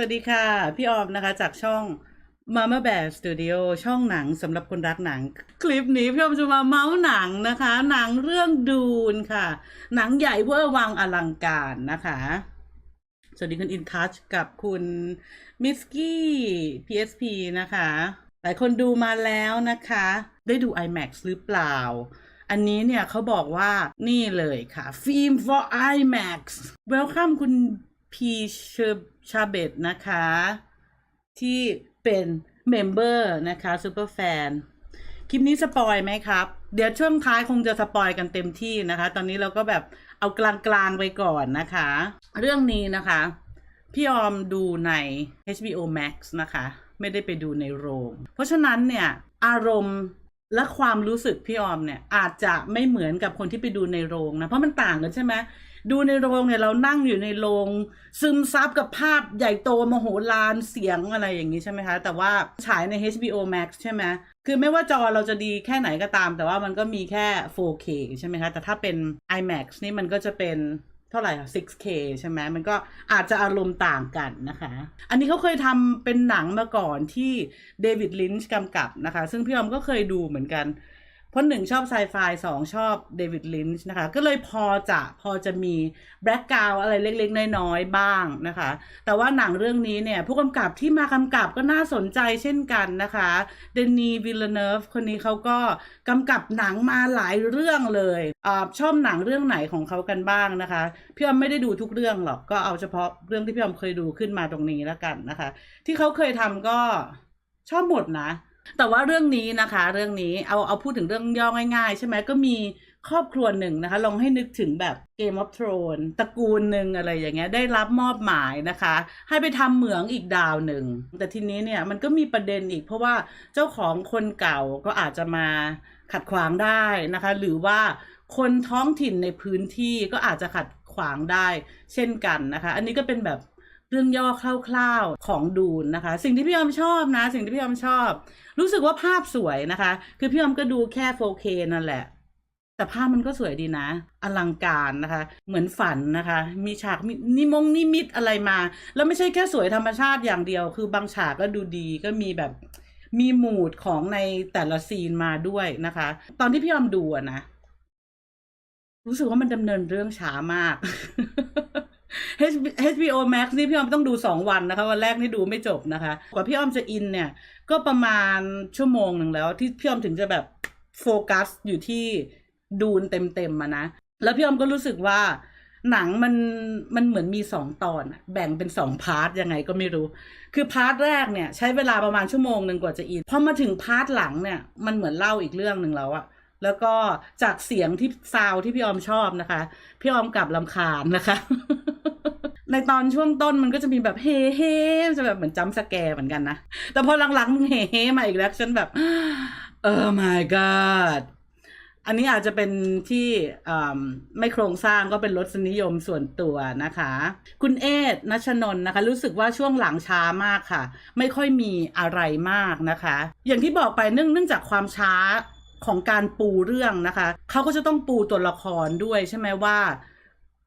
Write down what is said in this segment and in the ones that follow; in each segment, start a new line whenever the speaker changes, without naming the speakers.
วัสดีค่ะ พี่ออมนะคะจากช่อง Mama Bear Studio ช่องหนังสำหรับคนรักหนัง คลิปนี้พี่ออมจะมาเมาส์หนังนะคะ หนังเรื่องดูนค่ะ หนังใหญ่เวอร์วังอลังการนะคะ สวัสดีคุณอินทัชกับคุณมิสกี้ PSP นะคะ หลายคนดูมาแล้วนะคะ ได้ดู IMAX หรือเปล่า อันนี้เนี่ยเขาบอกว่านี่เลยค่ะ Film for IMAX Welcome คุณ P ชาเบตนะคะ ที่เป็นเมมเบอร์นะคะซูเปอร์แฟนคลิปนี้สปอยไหมครับ เดี๋ยวช่วงท้ายคงจะสปอยกันเต็มที่นะคะ ตอนนี้เราก็แบบเอากลางๆไว้ก่อนนะคะ เรื่องนี้นะคะ พี่ออมดูใน HBO Max นะคะ ไม่ได้ไปดูในโรง เพราะฉะนั้นเนี่ย อารมณ์และความรู้สึกพี่ออมเนี่ย อาจจะไม่เหมือนกับคนที่ไปดูในโรงนะ เพราะมันต่างกันใช่ไหม ดูในโรงเนี่ยเรานั่งอยู่ในโรงซึมซับกับภาพใหญ่โตมโหฬารเสียงอะไรอย่างนี้ใช่ไหมคะ แต่ว่าฉายใน HBO Max ใช่ไหมคือไม่ว่าจอเราจะดีแค่ไหนก็ตาม แต่ว่ามันก็มีแค่ 4K ใช่ไหมคะ แต่ถ้าเป็น IMAX นี่มันก็จะเป็นเท่าไหร่คะ 6K ใช่ไหมมันก็อาจจะอารมณ์ต่างกันนะคะ อันนี้เขาเคยทำเป็นหนังมาก่อนที่เดวิดลินช์กำกับนะคะ ซึ่งพี่ออมก็เคยดูเหมือนกัน เพราะหนึ่งชอบไซไฟสองชอบเดวิดลินช์นะคะ ก็เลยพอจะพอจะมีแบล็กกราวอะไรเล็กๆ น้อยๆ บ้างนะคะ แต่ว่าหนังเรื่องนี้เนี่ย ผู้กำกับที่มากำกับก็น่าสนใจเช่นกันนะคะเดนีวิลเลเนฟคนนี้เขาก็กำกับหนังมาหลายเรื่องเลยอชอบหนังเรื่องไหนของเขากันบ้างนะคะพี่อมไม่ได้ดูทุกเรื่องหรอกก็เอาเฉพาะเรื่องที่พี่อมเคยดูขึ้นมาตรงนี้แล้วกันนะคะ ที่เขาเคยทำก็ชอบหมดนะ แต่ว่าเรื่องนี้นะคะ เรื่องนี้เอาเอาพูดถึงเรื่องย่อง่ายๆ ใช่ไหมก็มีครอบครัวหนึ่งนะคะ ลองให้นึกถึงแบบ Game of Thrones ตระกูลหนึ่งอะไรอย่างเงี้ยได้รับมอบหมายนะคะ ให้ไปทำเหมืองอีกดาวหนึ่ง แต่ทีนี้เนี่ยมันก็มีประเด็นอีก เพราะว่าเจ้าของคนเก่าก็อาจจะมาขัดขวางได้นะคะ หรือว่าคนท้องถิ่นในพื้นที่ก็อาจจะขัดขวางได้เช่นกันนะคะ อันนี้ก็เป็นแบบ เรื่องย่อคร่าวๆของดูนนะคะ สิ่งที่พี่ออมชอบนะ สิ่งที่พี่ออมชอบ รู้สึกว่าภาพสวยนะคะ คือพี่ออมก็ดูแค่ 4K นั่นแหละ แต่ภาพมันก็สวยดีนะ อลังการนะคะ เหมือนฝันนะคะ มีฉากมีนิมงนิมิตอะไรมา แล้วไม่ใช่แค่สวยธรรมชาติอย่างเดียว คือบางฉากก็ดูดีก็มีแบบมีมูดของในแต่ละซีนมาด้วยนะคะ ตอนที่พี่ออมดูนะรู้สึกว่ามันดำเนินเรื่องช้ามาก HBO Max นี่พี่อ้อมต้องดูสองวันนะคะ วันแรกนี่ดูไม่จบนะคะ กว่าพี่อ้อมจะอินเนี่ย ก็ประมาณชั่วโมงหนึ่งแล้ว ที่พี่อ้อมถึงจะแบบโฟกัสอยู่ที่ดูนเต็มๆมานะ แล้วพี่อ้อมก็รู้สึกว่าหนังมันมันเหมือนมีสองตอน แบ่งเป็นสองพาร์ทยังไงก็ไม่รู้ คือพาร์ทแรกเนี่ย ใช้เวลาประมาณชั่วโมงหนึ่งกว่าจะอินพอมาถึงพาร์ทหลังเนี่ยมันเหมือนเล่าอีกเรื่องหนึ่งแล้วอะ แล้วก็จากเสียงที่ซาวที่พี่ออมชอบนะคะ พี่ออมกลับลำคาญนะคะ ในตอนช่วงต้นมันก็จะมีแบบเฮ้เฮ้จะแบบเหมือนจัมสแกร์เหมือนกันนะ แต่พอหลังๆมึงเฮ้เฮ้มาอีกแล้วฉันแบบเออ my god อันนี้อาจจะเป็นที่ไม่โครงสร้างก็เป็นรสนิยมส่วนตัวนะคะ คุณเอศนัชนนท์นะคะ รู้สึกว่าช่วงหลังช้ามากค่ะ ไม่ค่อยมีอะไรมากนะคะ อย่างที่บอกไปเนื่องเนื่องจากความช้า ของการปูเรื่องนะคะ เขาก็จะต้องปูตัวละครด้วยใช่ไหมว่า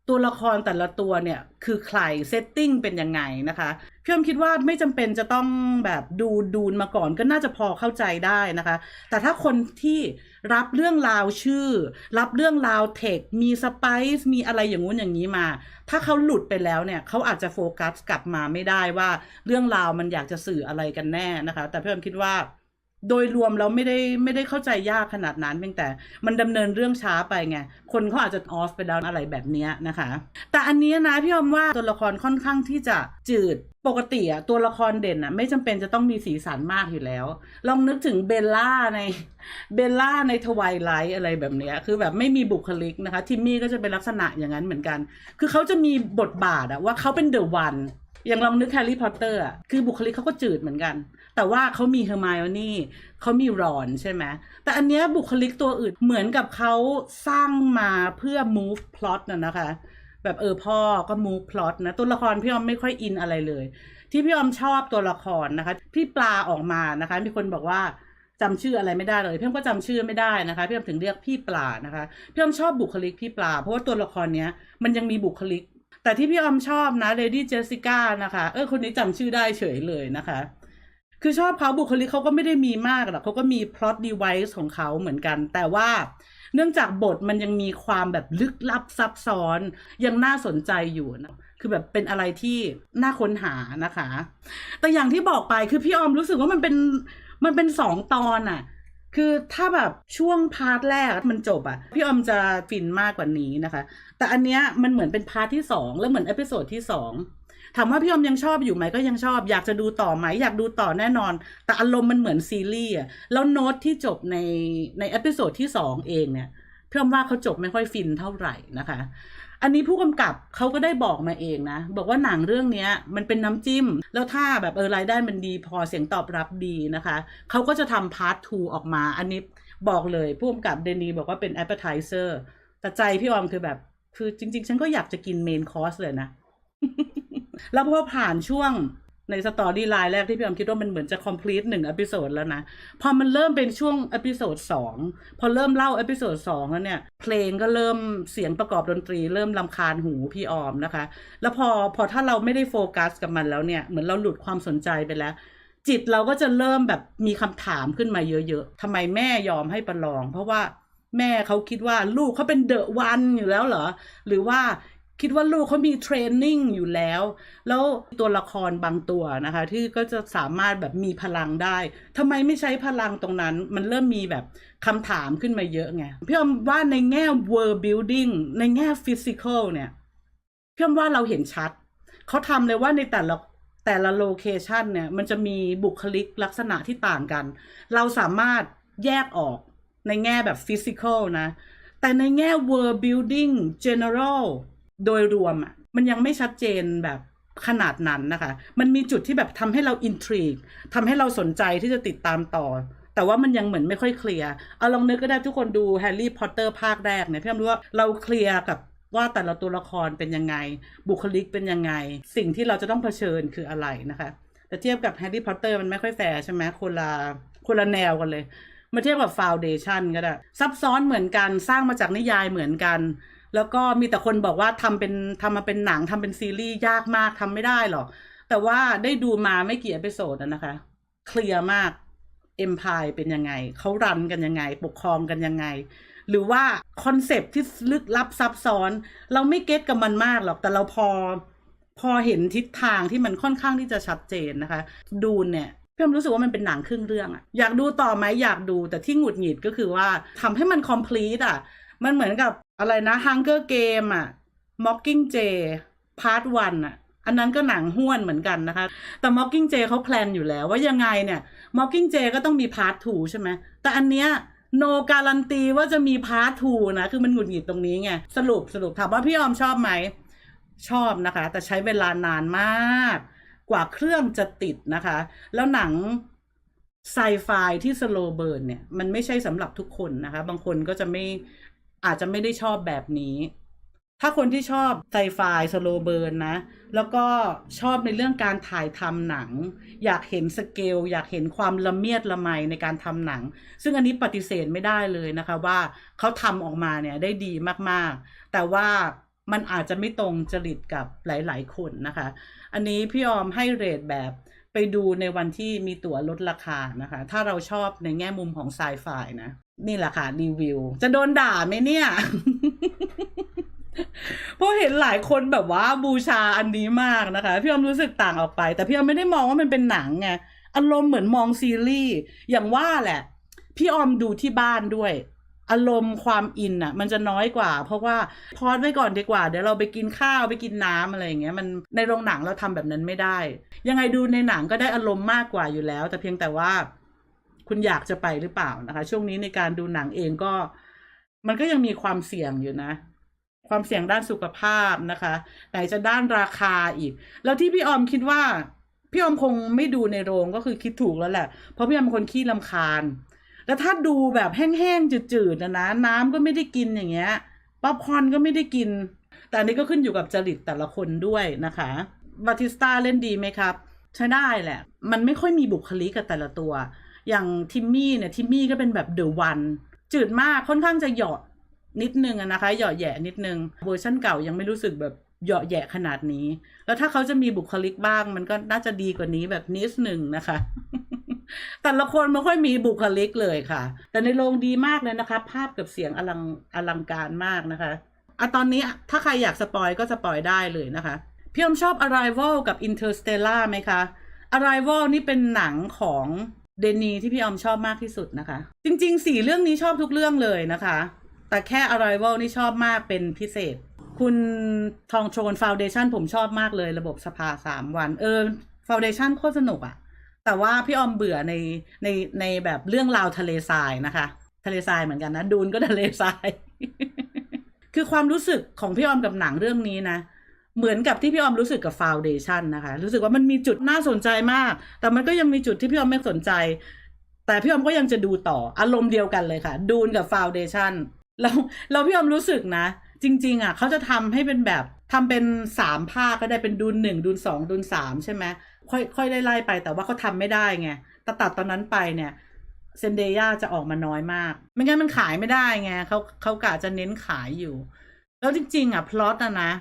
ตัวละครแต่ละตัวเนี่ยคือใครเซตติ้งเป็นยังไงนะคะพี่อมคิดว่าไม่จำเป็นจะต้องแบบดูดูนมาก่อนก็น่าจะพอเข้าใจได้นะคะ แต่ถ้าคนที่รับเรื่องราวชื่อ รับเรื่องราวเทค มีสไปซ์มีอะไรอย่างงู้นอย่างนี้มา ถ้าเขาหลุดไปแล้วเนี่ยเขาอาจจะโฟกัสกลับมาไม่ได้ว่าเรื่องราวมันอยากจะสื่ออะไรกันแน่นะคะ แต่พี่อมคิดว่า โดยรวมเราไม่ได้ไม่ได้เข้าใจยากขนาดนั้นเพียงแต่มันดำเนินเรื่องช้าไปไง คนเขาอาจจะออฟไปแล้วอะไรแบบนี้นะคะ แต่อันนี้นะพี่อมว่าตัวละครค่อนข้างที่จะจืดปกติอะตัวละครเด่นอะไม่จำเป็นจะต้องมีสีสันมากอยู่แล้ว ลองนึกถึงเบลล่าในเบลล่าในทวายไลท์อะไรแบบเนี้ยคือแบบไม่มีบุคลิกนะคะ ทิมมี่ก็จะเป็นลักษณะอย่างนั้นเหมือนกัน คือเขาจะมีบทบาทอะว่าเขาเป็นเดอะวันอย่างลองนึกแฮร์รี่พอตเตอร์อะคือบุคลิกเขาก็จืดเหมือนกัน แต่ว่าเขามีเฮอร์ไมโอนี่เขามีรอนใช่ไหมแต่อันเนี้ยบุคลิกตัวอื่นเหมือนกับเขาสร้างมาเพื่อ move plot นะนะคะ แบบเออพ่อก็ move plot นะ ตัวละครพี่ออมไม่ค่อยอินอะไรเลย ที่พี่ออมชอบตัวละครนะคะ พี่ปลาออกมานะคะ มีคนบอกว่าจำชื่ออะไรไม่ได้เลยพี่อมก็จำชื่อไม่ได้นะคะพี่อมถึงเรียกพี่ปลานะคะพี่อมชอบบุคลิกพี่ปลา เพราะว่าตัวละครเนี้ยมันยังมีบุคลิก แต่ที่พี่อมชอบนะเลดี้เจสสิก้านะคะ เออคนนี้จำชื่อได้เฉยเลยนะคะ คือชอบเขาบุคลิกเขาก็ไม่ได้มีมากหรอกเขาก็มี plot device ของเขาเหมือนกัน แต่ว่าเนื่องจากบทมันยังมีความแบบลึกลับซับซ้อนยังน่าสนใจอยู่นะคือแบบเป็นอะไรที่น่าค้นหานะคะ แต่อย่างที่บอกไปคือพี่ออมรู้สึกว่ามันเป็นมันเป็นสองตอนอะคือถ้าแบบช่วงพาร์ทแรกมันจบอะพี่ออมจะฟินมากกว่านี้นะคะ แต่อันเนี้ยมันเหมือนเป็นพาร์ทที่สองแล้วเหมือนเอพิโซดที่สอง ถามว่าพี่อมยังชอบอยู่ไหมก็ยังชอบ อยากจะดูต่อไหมอยากดูต่อแน่นอน แต่อารมณ์มันเหมือนซีรีส์อะแล้วโน้ตที่จบในในเอพิโซดที่สองเองเนี่ยพี่อมว่าเขาจบไม่ค่อยฟินเท่าไหร่นะคะ อันนี้ผู้กำกับเขาก็ได้บอกมาเองนะ บอกว่าหนังเรื่องนี้มันเป็นน้ำจิ้ม แล้วถ้าแบบเออรายได้มันดีพอเสียงตอบรับดีนะคะเขาก็จะทำพาร์ท2ออกมาอันนี้บอกเลยผู้กำกับเดนีบอกว่าเป็น appetizer แต่ใจพี่ออมคือแบบ คือจริง ๆ ฉันก็อยากจะกินเมนคอร์สเลยนะ แล้วพอผ่านช่วงในสตอรี่ไลน์แรกที่พี่ออมคิดว่ามันเหมือนจะ complete หนึ่งอพิโซดแล้วนะ พอมันเริ่มเป็นช่วงอพิโซดสองพอเริ่มเล่าอพิโซดสองแล้วเนี่ย เพลงก็เริ่มเสียงประกอบดนตรี เริ่มลำคาญหูพี่ออมนะคะ แล้วพอพอถ้าเราไม่ได้โฟกัสกับมันแล้วเนี่ย เหมือนเราหลุดความสนใจไปแล้ว จิตเราก็จะเริ่มแบบมีคำถามขึ้นมาเยอะๆทำไมแม่ยอมให้ประลอง เพราะว่าแม่เขาคิดว่าลูกเขาเป็นเดอะวันอยู่แล้วเหรอ หรือว่า คิดว่าลูกเขามีเทรนนิ่งอยู่แล้ว แล้วตัวละครบางตัวนะคะ ที่ก็จะสามารถแบบมีพลังได้ทำไมไม่ใช้พลังตรงนั้น มันเริ่มมีแบบคำถามขึ้นมาเยอะไงพี่อมว่าในแง่ world building ในแง่ physical เนี่ยพี่อมว่าเราเห็นชัด เขาทำเลยว่าในแต่ละแต่ละโลเคชันเนี่ย มันจะมีบุคลิกลักษณะที่ต่างกัน เราสามารถแยกออกในแง่แบบ physical นะ แต่ในแง่ world building general โดยรวมอะมันยังไม่ชัดเจนแบบขนาดนั้นนะคะ มันมีจุดที่แบบทำให้เรา intrigue ทำให้เราสนใจที่จะติดตามต่อ แต่ว่ามันยังเหมือนไม่ค่อยเคลียร์ เอาลองนึกก็ได้ทุกคนดูแฮร์รี่พอตเตอร์ภาคแรกเนี่ยพี่อ้อมรู้ว่าเราเคลียร์กับว่าแต่ละตัวละครเป็นยังไง บุคลิกเป็นยังไง สิ่งที่เราจะต้องเผชิญคืออะไรนะคะ แต่เทียบกับแฮร์รี่พอตเตอร์มันไม่ค่อยแฟร์ใช่ไหมคนละคนละแนวกันเลย มาเทียบกับฟาวเดชันก็ได้ซับซ้อนเหมือนกันสร้างมาจากนิยายเหมือนกัน แล้วก็มีแต่คนบอกว่าทำเป็นทำมาเป็นหนังทำเป็นซีรีส์ยากมากทำไม่ได้หรอก แต่ว่าได้ดูมาไม่กี่เอพิโซดนะคะ เคลียร์มากเอ็มพายเป็นยังไง เขารันกันยังไง ปกครองกันยังไง หรือว่าคอนเซปต์ที่ลึกลับซับซ้อน เราไม่เก็ตกับมันมากหรอก แต่เราพอ พอเห็นทิศทางที่มันค่อนข้างที่จะชัดเจนนะคะ ดูเนี่ยพี่มรู้สึกว่ามันเป็นหนังครึ่งเรื่องอะอยากดูต่อไหมอยากดูแต่ที่หงุดหงิดก็คือว่าทำให้มัน complete อะมันเหมือนกับ อะไรนะ Hunger Game อะ Mocking Jay Part 1อะอันนั้นก็หนังห้วนเหมือนกันนะคะ แต่ Mocking Jay เขาแพลนอยู่แล้วว่ายังไงเนี่ย Mocking Jay ก็ต้องมี Part 2 ใช่ไหม แต่อันเนี้ย no การันตีว่าจะมี Part 2นะ คือมันหงุดหงิดตรงนี้ไง สรุปสรุปถามว่าพี่ออมชอบไหม ชอบนะคะ แต่ใช้เวลานานมาก กว่าเครื่องจะติดนะคะ แล้วหนังไซไฟที่สโลเบิร์นเนี่ย มันไม่ใช่สำหรับทุกคนนะคะ บางคนก็จะไม่ อาจจะไม่ได้ชอบแบบนี้ ถ้าคนที่ชอบไซไฟสโลเบิร์นนะ แล้วก็ชอบในเรื่องการถ่ายทำหนัง อยากเห็นสเกล อยากเห็นความละเมียดละไมในการทำหนัง ซึ่งอันนี้ปฏิเสธไม่ได้เลยนะคะว่าเขาทำออกมาเนี่ยได้ดีมากๆ แต่ว่ามันอาจจะไม่ตรงจริตกับหลาย ๆ คนนะคะ อันนี้พี่ออมให้เรทแบบไปดูในวันที่มีตั๋วลดราคานะคะ ถ้าเราชอบในแง่มุมของไซไฟนะนี่แหละค่ะรีวิว จะโดนด่าไหมเนี่ย เพราะเห็นหลายคนแบบว่าบูชาอันนี้มากนะคะ พี่ออมรู้สึกต่างออกไป แต่พี่ออมไม่ได้มองว่ามันเป็นหนังไงอารมณ์เหมือนมองซีรีส์อย่างว่าแหละ พี่ออมดูที่บ้านด้วย อารมณ์ความอินอะ มันจะน้อยกว่า เพราะว่าพอดไว้ก่อนดีกว่า เดี๋ยวเราไปกินข้าวไปกินน้ำอะไรอย่างเงี้ยมันในโรงหนังเราทำแบบนั้นไม่ได้ ยังไงดูในหนังก็ได้อารมณ์มากกว่าอยู่แล้ว แต่เพียงแต่ว่า คุณอยากจะไปหรือเปล่านะคะ ช่วงนี้ในการดูหนังเองก็ มันก็ยังมีความเสี่ยงอยู่นะ ความเสี่ยงด้านสุขภาพนะคะไหนจะด้านราคาอีก แล้วที่พี่ออมคิดว่า พี่ออมคงไม่ดูในโรงก็คือคิดถูกแล้วแหละ เพราะพี่ออมเป็นคนขี้ลำคาญ แล้วถ้าดูแบบแห้งๆจืดๆนะนะน้ำก็ไม่ได้กินอย่างเงี้ยป๊อปคอนก็ไม่ได้กิน แต่อันนี้ก็ขึ้นอยู่กับจริตแต่ละคนด้วยนะคะบาติสตาเล่นดีไหมครับ ใช้ได้แหละ มันไม่ค่อยมีบุคลิกกับแต่ละตัว อย่างทิมมี่เนี่ยทิมมี่ก็เป็นแบบเดอะวันจืดมากค่อนข้างจะหยอดนิดนึงนะคะหยอดแย่นิดนึงเวอร์ชั่นเก่ายังไม่รู้สึกแบบเหยาะแยะขนาดนี้ แล้วถ้าเขาจะมีบุคลิกบ้าง มันก็น่าจะดีกว่านี้แบบนิดหนึ่งนะคะ แต่ละคนไม่ค่อยมีบุคลิกเลยค่ะ แต่ในโรงดีมากเลยนะคะ ภาพกับเสียงอลังอลังการมากนะคะอะตอนนี้ถ้าใครอยากสปอยก็สปอยได้เลยนะคะ พี่อมชอบ Arrival กับ Interstellar ไหมคะ Arrival นี่เป็นหนังของ เดนีที่พี่ออมชอบมากที่สุดนะคะ จริงๆสี่เรื่องนี้ชอบทุกเรื่องเลยนะคะ แต่แค่ Arrival นี่ชอบมากเป็นพิเศษ คุณทองโชนฟาวเดชันผมชอบมากเลยระบบสภาสามวัน เออฟาวเดชันโคตรสนุกอะแต่ว่าพี่ออมเบื่อในในในแบบเรื่องราวทะเลทรายนะคะ ทะเลทรายเหมือนกันนะ ดูนก็ทะเลทราย คือความรู้สึกของพี่ออมกับหนังเรื่องนี้นะ เหมือนกับที่พี่ออมรู้สึกกับฟาวเดชันนะคะ รู้สึกว่ามันมีจุดน่าสนใจมาก แต่มันก็ยังมีจุดที่พี่ออมไม่สนใจ แต่พี่ออมก็ยังจะดูต่ออารมณ์เดียวกันเลยค่ะ ดูนกับฟาวเดชันแล้วเราพี่ออมรู้สึกนะ จริง ๆ อะเขาจะทำให้เป็นแบบทำเป็นสามภาคก็ได้เป็นดูนหนึ่งดูนสองดูนสามใช่ไหมค่อยค่อยไล่ไปแต่ว่าเขาทำไม่ได้ไงแต่ตัดตอนนั้นไปเนี่ยเซนเดย่าจะออกมาน้อยมาก ไม่งั้นมันขายไม่ได้ไงเขาเขากะจะเน้นขายอยู่ แล้วจริง ๆ อะพล็อตอะนะ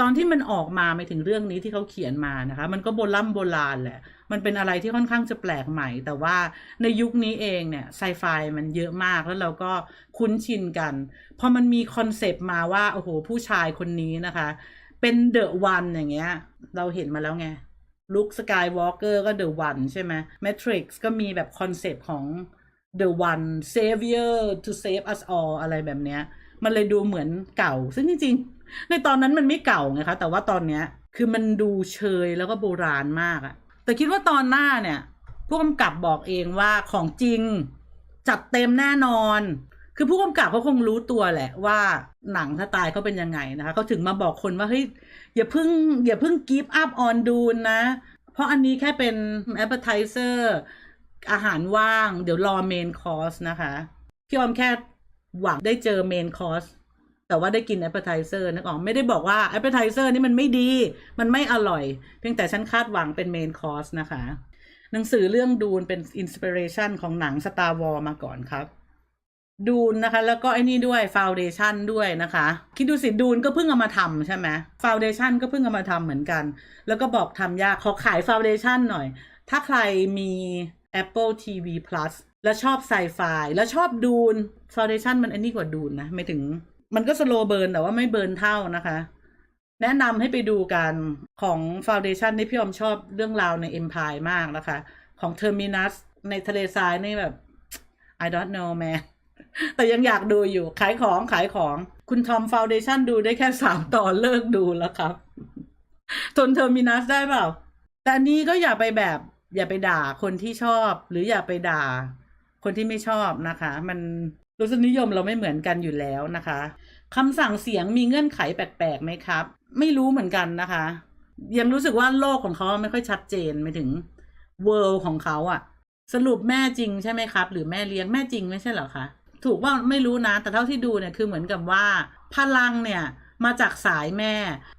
ตอนที่มันออกมาไม่ถึงเรื่องนี้ที่เขาเขียนมานะคะ มันก็โบราณโบราณแหละ มันเป็นอะไรที่ค่อนข้างจะแปลกใหม่ แต่ว่าในยุคนี้เองเนี่ยไซไฟมันเยอะมากแล้วเราก็คุ้นชินกันพอมันมีคอนเซปต์มาว่าโอ้โหผู้ชายคนนี้นะคะ เป็นเดอะวันอย่างเงี้ย เราเห็นมาแล้วไงลุคสกายวอล์กเกอร์ก็เดอะวันใช่ไหมแมทริกซ์ก็มีแบบคอนเซปต์ของ the one savior to save us all อะไรแบบเนี้ย มันเลยดูเหมือนเก่า ซึ่งจริงๆ ในตอนนั้นมันไม่เก่าไงคะแต่ว่าตอนเนี้ยคือมันดูเชยแล้วก็โบราณมากอะแต่คิดว่าตอนหน้าเนี่ยผู้กำกับบอกเองว่าของจริงจัดเต็มแน่นอน คือผู้กำกับเขาคงรู้ตัวแหละว่าหนังสไตล์เขาเป็นยังไงนะคะเขาถึงมาบอกคนว่าเฮ้ยอย่าเพิ่งอย่าเพิ่ง give up on ดูนนะ เพราะอันนี้แค่เป็น appetizer อาหารว่าง เดี๋ยวรอเมนคอร์สนะคะพี่ออมแค่ หวังได้เจอเมนคอร์สแต่ว่าได้กิน appetizer นึกออกไม่ได้บอกว่า appetizer นี่มันไม่ดี มันไม่อร่อย เพียงแต่ฉันคาดหวังเป็นเมนคอร์สนะคะ หนังสือเรื่องดูนเป็นอินสปิเรชันของหนัง Star Wars มาก่อนครับ ดูนนะคะ แล้วก็ไอ้นี่ด้วยฟาวเดชันด้วยนะคะ คิดดูสิดูนก็เพิ่งเอามาทำใช่ไหมฟาวเดชันก็เพิ่งเอามาทำเหมือนกัน แล้วก็บอกทำยากขอขายฟาวเดชันหน่อย ถ้าใครมี Apple TV Plus แล้วชอบไซไฟแล้วชอบดูน ฟาวเดชันมันอ้นี่กว่าดูนนะไม่ถึง มันก็สโลเบิร์นแต่ว่าไม่เบิร์นเท่านะคะ แนะนำให้ไปดูกันของ Foundation ที่พี่อมชอบเรื่องราวใน Empire มากนะคะ ของ Terminus ในทะเลทรายนี่แบบ I don't know man แต่ยังอยากดูอยู่ ขายของขายของคุณทอม Foundation ดูได้แค่สามตอนเลิกดูแล้วครับทน Terminus ได้เปล่า แต่อันนี้ก็อย่าไปแบบ อย่าไปด่าคนที่ชอบ หรืออย่าไปด่า คนที่ไม่ชอบนะคะ มัน รสนิยมเราไม่เหมือนกันอยู่แล้วนะคะคำสั่งเสียงมีเงื่อนไขแปลกๆไหมครับ ไม่รู้เหมือนกันนะคะ ยังรู้สึกว่าโลกของเขาไม่ค่อยชัดเจนไม่ถึงเวิลด์ของเขาอะสรุปแม่จริงใช่ไหมครับ หรือแม่เลี้ยงแม่จริงไม่ใช่เหรอคะถูกว่าไม่รู้นะ แต่เท่าที่ดูเนี่ยคือเหมือนกับว่าพลังเนี่ยมาจากสายแม่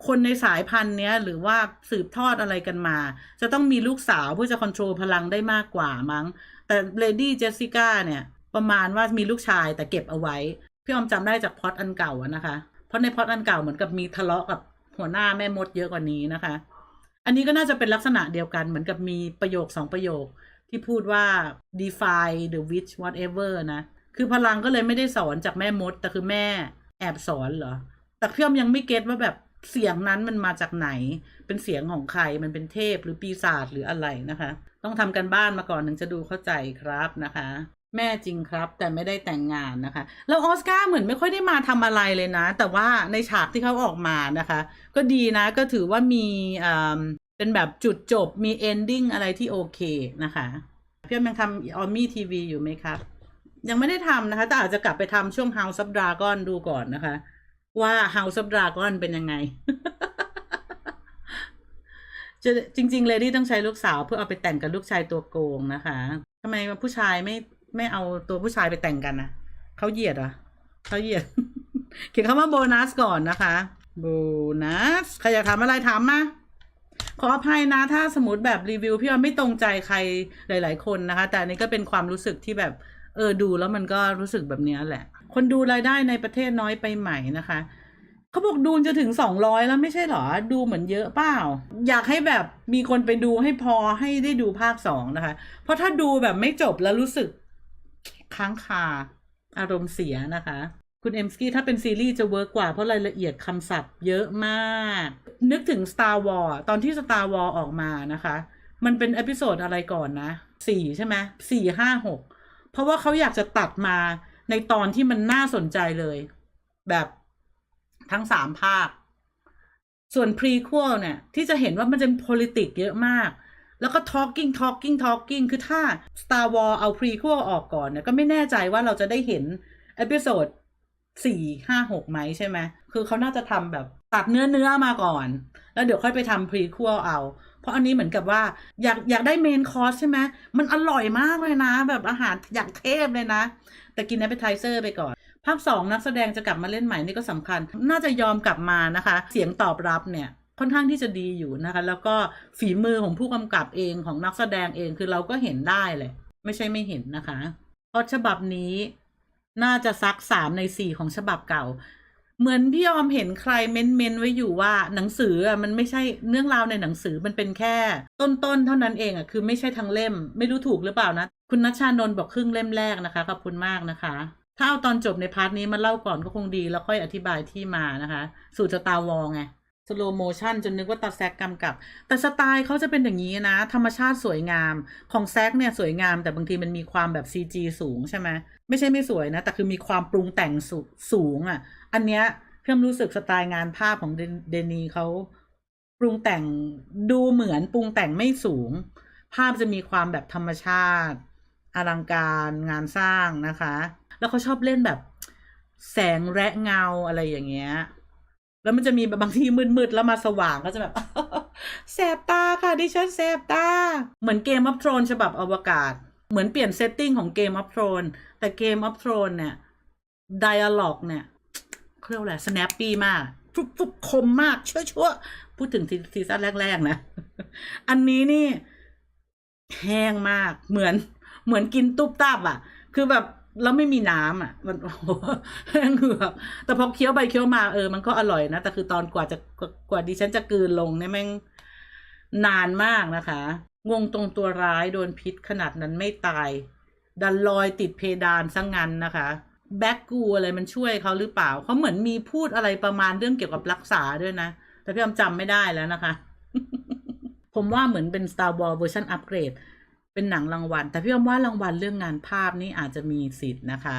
คนในสายพันธุ์เนี้ยหรือว่าสืบทอดอะไรกันมา จะต้องมีลูกสาวเพื่อจะควบคุมพลังได้มากกว่ามั้ง แต่เลดี้เจสสิก้าเนี่ย ประมาณว่ามีลูกชายแต่เก็บเอาไว้ พี่ออมจำได้จากพอดอันเก่าอะนะคะ เพราะในพอดอันเก่าเหมือนกับมีทะเลาะกับหัวหน้าแม่มดเยอะกว่านี้นะคะ อันนี้ก็น่าจะเป็นลักษณะเดียวกันเหมือนกับมีประโยคสองประโยค ที่พูดว่า defy the witch whatever นะ คือพลังก็เลยไม่ได้สอนจากแม่มด แต่คือแม่แอบสอนเหรอ แต่พี่ออมยังไม่เก็ตว่าแบบเสียงนั้นมันมาจากไหน เป็นเสียงของใคร มันเป็นเทพหรือปีศาจหรืออะไรนะคะ ต้องทำกันบ้านมาก่อนถึงจะดูเข้าใจครับนะคะ แม่จริงครับ แต่ไม่ได้แต่งงานนะคะ แล้วออสการ์เหมือนไม่ค่อยได้มาทำอะไรเลยนะ แต่ว่าในฉากที่เขาออกมานะคะ ก็ดีนะก็ถือว่ามีอ่าเป็นแบบจุดจบมีเอนดิ้งอะไรที่โอเคนะคะพี่ออมยังทำออมมี่ทีวีอยู่ไหมครับ ยังไม่ได้ทำนะคะ แต่อาจจะกลับไปทำช่วง House of Dragon ดูก่อนนะคะ ว่า House of Dragon เป็นยังไงจะจริง ๆ เลดี้ต้องใช้ลูกสาวเพื่อเอาไปแต่งกับลูกชายตัวโกงนะคะทำไมผู้ชายไม่ ไม่เอาตัวผู้ชายไปแต่งกันนะเขาเหยียดเหรอเขาเหยียด เขียนคำว่าโบนัสก่อนนะคะ โบนัสใครอยากถามอะไรถามมาขออภัยนะถ้าสมมติแบบรีวิวพี่ออมไม่ตรงใจใครหลาย ๆ คนนะคะ แต่อันนี้ก็เป็นความรู้สึกที่แบบเออดูแล้วมันก็รู้สึกแบบนี้แหละ คนดูรายได้ในประเทศน้อยไปไหมนะคะเขาบอกดูจะถึงสองร้อยแล้วไม่ใช่หรอ ดูเหมือนเยอะเปล่า อยากให้แบบมีคนไปดูให้พอให้ได้ดูภาคสองนะคะ เพราะถ้าดูแบบไม่จบแล้วรู้สึก ค้างคาอารมณ์เสียนะคะ คุณเอ็มสกี้ถ้าเป็นซีรีส์จะเวิร์กกว่าเพราะรายละเอียดคำศัพท์เยอะมาก นึกถึง Star War ตอนที่ Star War ออกมานะคะ มันเป็นเอพิโซดอะไรก่อนนะสี่ใช่ไหมสี่ห้าหกเพราะว่าเขาอยากจะตัดมาในตอนที่มันน่าสนใจเลย แบบทั้งสามภาค ส่วน prequel เนี่ย ที่จะเห็นว่ามันจะเป็น politics เยอะมาก แล้วก็ talking talking talking คือถ้า Star Wars เอา prequel ออกก่อนเนี่ยก็ไม่แน่ใจว่าเราจะได้เห็นเอพิโซดสี่ห้าหกไหมใช่ไหม คือเขาน่าจะทำแบบตัดเนื้อเนื้อมาก่อน แล้วเดี๋ยวค่อยไปทำ p r e q u e เอา เพราะอันนี้เหมือนกับว่า อยากอยากได้เมนคอร์สใช่ไหม มันอร่อยมากเลยนะ แบบอาหารอย่างเทพเลยนะ แต่กิน appetizer ไปก่อน ภาคสองนักแสดงจะกลับมาเล่นใหม่นี่ก็สำคัญ น่าจะยอมกลับมานะคะ เสียงตอบรับเนี่ย ค่อนข้างที่จะดีอยู่นะคะ แล้วก็ฝีมือของผู้กำกับเองของนักแสดงเองคือเราก็เห็นได้เลย ไม่ใช่ไม่เห็นนะคะเพราะฉบับนี้น่าจะซักสามในสี่ของฉบับเก่า เหมือนพี่ยอมเห็นใครเม้นเมนๆไว้อยู่ว่าหนังสืออะมันไม่ใช่เรื่องราวในหนังสือมันเป็นแค่ ต้นๆเท่านั้นเองอะคือไม่ใช่ทั้งเล่ม ไม่รู้ถูกหรือเปล่านะ คุณนัชชานนท์บอกครึ่งเล่มแรกนะคะขอบคุณมากนะคะ ถ้าเอาตอนจบในพาร์ทนี้มาเล่าก่อนก็คงดีแล้วค่อยอธิบายที่มานะคะ สูตรสตาร์วอลไง สโลโมชันจนนึกว่าตาแซกกำกับ แต่สไตล์เขาจะเป็นอย่างนี้นะ ธรรมชาติสวยงามของแซกเนี่ยสวยงาม แต่บางทีมันมีความแบบ CG สูงใช่ไหมไม่ใช่ไม่สวยนะ แต่คือมีความปรุงแต่งสูสูงอะ อันเนี้ยเพิ่มรู้สึกสไตล์งานภาพของเดนเดนีเขาปรุงแต่งดูเหมือนปรุงแต่งไม่สูง ภาพจะมีความแบบธรรมชาติอลังการงานสร้างนะคะ แล้วเขาชอบเล่นแบบแสงแระเงาอะไรอย่างเงี้ย แล้วมันจะมีแบบบางทีมืดๆแล้วมาสว่างก็จะแบบแสบตาค่ะดิฉันแสบตา เหมือนเกมอ f ฟ h รนฉบับอวกาศ เหมือนเปลี่ยนเซตติ้งของเกมอ f ฟ h รนแต่เกมอ f ฟ h รนเนี่ยไดอะล็อกเนี่ยเขาเรียกว่าอะไร snappy มากฟุบฟุบคมมากชั่วชั่วๆพูดถึงซีซีซั่นแรก ๆ นะ อันนี้นี่ แห้งมากเหมือนเหมือนกินตุ๊บตับอะ คือแบบ แล้วไม่มีน้ำอะ มันโอ้โหแห้งเหือกแต่พอเคี้ยวไปเคี้ยวมาเออมันก็อร่อยนะ แต่คือตอนกว่าจะกว่าดิฉันจะกืนลงเนี่ยแม่งนานมากนะคะ งงตรงตัวร้ายโดนพิษขนาดนั้นไม่ตาย ดันลอยติดเพดานซะงงั้นนะคะแบ็กกูอะไรมันช่วยเขาหรือเปล่า เขาเหมือนมีพูดอะไรประมาณเรื่องเกี่ยวกับรักษาด้วยนะ แต่พี่อำจำไม่ได้แล้วนะคะ ผมว่าเหมือนเป็น Star Wars เวอร์ชันอัปเกรด เป็นหนังรางวัล แต่พี่อำว่ารางวัลเรื่องงานภาพนี่อาจจะมีสิทธิ์นะคะ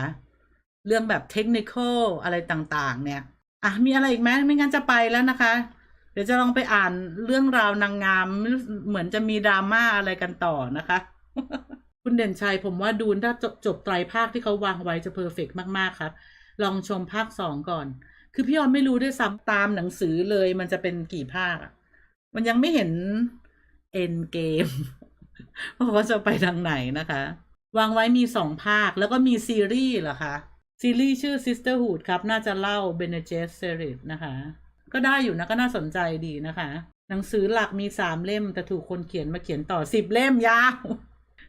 เรื่องแบบเทคนิคอลอะไรต่างๆ เนี่ย อะ มีอะไรอีกไหมไม่งั้นจะไปแล้วนะคะ เดี๋ยวจะลองไปอ่านเรื่องราวนางงาม เหมือนจะมีดราม่าอะไรกันต่อนะคะ คุณเด่นชัยผมว่าดูนถ้าจบจบไตรภาคที่เขาวางไว้จะเพอร์เฟกมากๆครับ ลองชมภาคสองก่อน คือพี่ออนไม่รู้ด้วยซ้ำตามหนังสือเลย มันจะเป็นกี่ภาคอะมันยังไม่เห็นเอ็นเกม ว่าจะไปทางไหนนะคะ วางไว้มีสองภาคแล้วก็มีซีรีส์เหรอคะ ซีรีส์ชื่อ Sisterhood ครับ น่าจะเล่า Bene Gesserit นะคะ ก็ได้อยู่นะก็น่าสนใจดีนะคะ หนังสือหลักมีสามเล่ม แต่ถูกคนเขียนมาเขียนต่อสิบเล่มยาว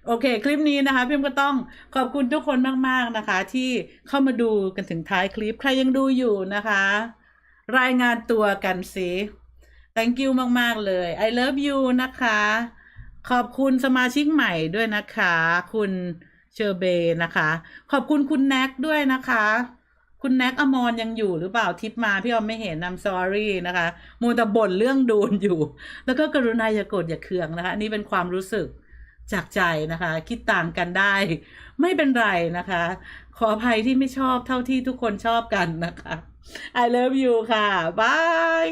โอเค คลิปนี้นะคะพี่มก็ต้องขอบคุณทุกคนมาก ๆ นะคะ ที่เข้ามาดูกันถึงท้ายคลิป ใครยังดูอยู่นะคะ รายงานตัวกันสิ thank you มาก ๆ เลย I love you นะคะ ขอบคุณสมาชิกใหม่ด้วยนะคะ คุณเชอร์เบนะคะ ขอบคุณคุณแน็กด้วยนะคะ คุณแน็กอมรยังอยู่หรือเปล่าทิปมาพี่ออมไม่เห็น I'm sorry นะคะมูแต่บ่นเรื่องดูนอยู่ แล้วก็กรุณาอย่ากดอย่าเคืองนะคะนนี้เป็นความรู้สึกจากใจนะคะ คิดต่างกันได้ ไม่เป็นไรนะคะ ขออภัยที่ไม่ชอบเท่าที่ทุกคนชอบกันนะคะ I love you ค่ะบาย